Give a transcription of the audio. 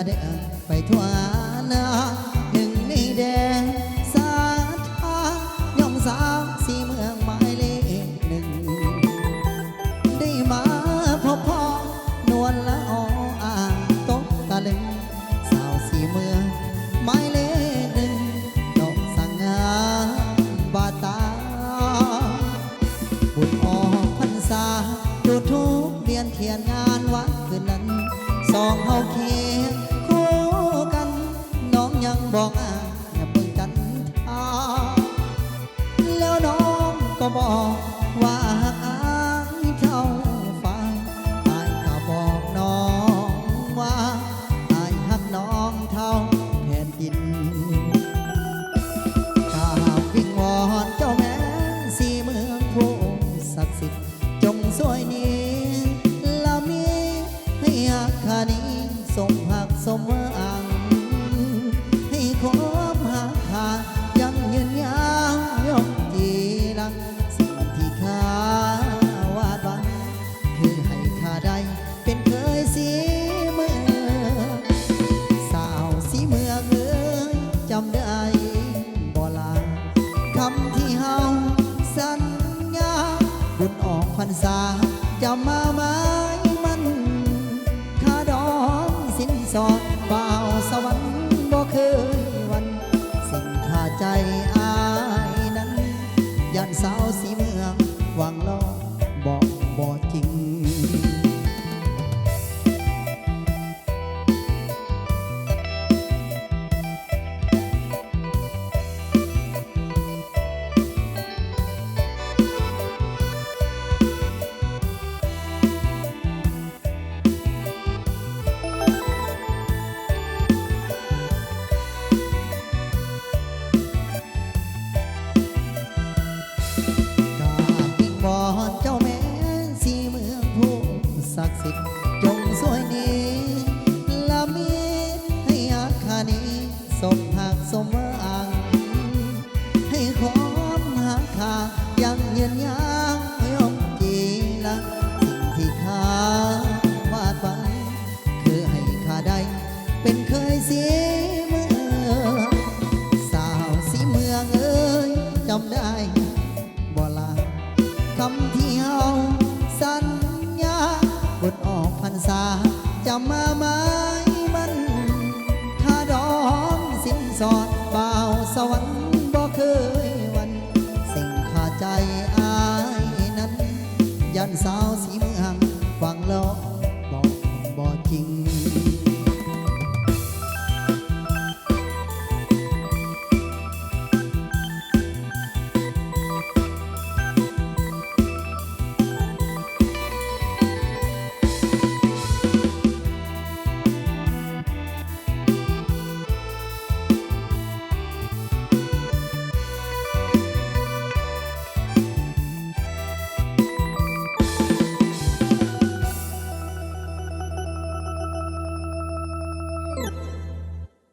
ทั่วนาหนึ่งในแดงสาธาย่องสาวสีเมืองหมายเลขหนึ่ง ได้มาพบพ่อนวลละออ่างตกตะลึง สาวสีเมืองหมายเลขหนึ่งดอกสังงาบาตา บุญออกพรรษาจุดทุกเรียนเทียนงานวัดคืนนั้นสองเฮาเคีย บอกอ่าอย่าเพิ่งกันทาแล้วน้องก็บอกว่าหากอายเท่าฟังอายก็บอกน้องว่าอายหักน้องเท่าแผ่นดินข้าวิงวอนเจ้าแม่สีเมืองผู้ศักดิ์สิทธิ์จงสวยนี้และมีให้หักคานี้สมหักสมหวัง บุญออกพรรษา จะมาไหมมันข้าดองสินสอดเบาวสวรรค์บ่เคยวัน สิ่งขาใจอายนั้นยันสาวสีเมืองหวังลอบอกบอกจริง กดิ์สิทธิ์จงสวยนี้ละมีให้อาคานี้สมหักสมหวัง ให้ความหักขายังเยืนยาวยงจีลังสิ่งที่ข้าวาดไว้คือให้ข้าได้ เป็นเคยสีเมืองสาวสีเมืองเอ้ยจำได้บ่ลาคำที่ สาจะมาไหมมันถ้าดองสินสอดบ่าวสวรรค์บ่เคยวัน สิ่งขาดใจอายนั้น ยันสาว